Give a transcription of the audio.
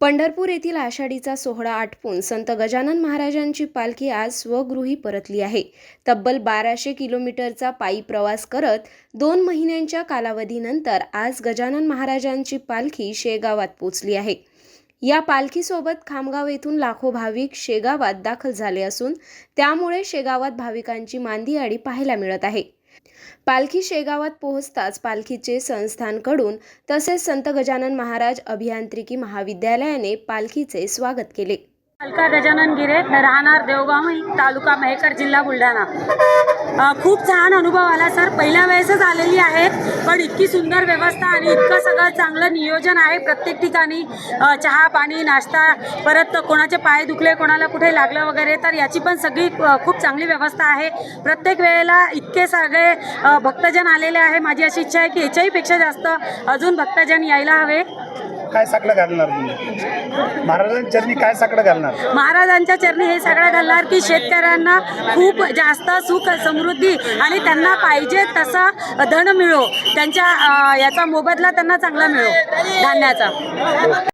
पंढरपूर येथील आषाढीचा सोहळा आटपून संत गजानन महाराजांची पालखी आज स्वगृही परतली आहे. तब्बल बाराशे किलोमीटरचा पायी प्रवास करत दोन महिन्यांच्या कालावधीनंतर आज गजानन महाराजांची पालखी शेगावात पोचली आहे. या पालखीसोबत खामगाव येथून लाखो भाविक शेगावात दाखल झाले असून त्यामुळे शेगावात भाविकांची मांदियाळी पाहायला मिळत आहे. पालखी शेगावात पोहोचताच पालखीचे संस्थानकडून तसेच संत गजानन महाराज अभियांत्रिकी महाविद्यालयाने पालखीचे स्वागत केले. अलका गजानन गिरे राहणार देवगाव तालुका मेहकर जिल्हा बुलढाणा. खूप छान अनुभव आला सर. पहिल्या वेळेसच आलेली आहे पण इतकी सुंदर व्यवस्था आणि इतकं सगळं चांगलं नियोजन आहे प्रत्येक ठिकाणी. चहा पाणी नाश्ता परत कोणाचे पाय दुखले कोणाला कुठे लागलं वगैरे तर याची पण सगळी खूप चांगली व्यवस्था आहे. प्रत्येक वेळेला इतके सगळे भक्तजन आलेले आहे. माझी अशी इच्छा आहे की याच्याही पेक्षा जास्त अजून भक्तजन यायला हवे. काय साकडं घालणार तुम्ही? महाराजांच्या चरणी काय साकडं घालणार? महाराजांच्या चरणी हे सगळं घालणार की शेतकऱ्यांना खूप जास्त सुख समृद्धी आणि त्यांना पाहिजे तसा धन मिळो. त्यांच्या अं, याचा मोबदला त्यांना चांगला मिळो. धान्याचा.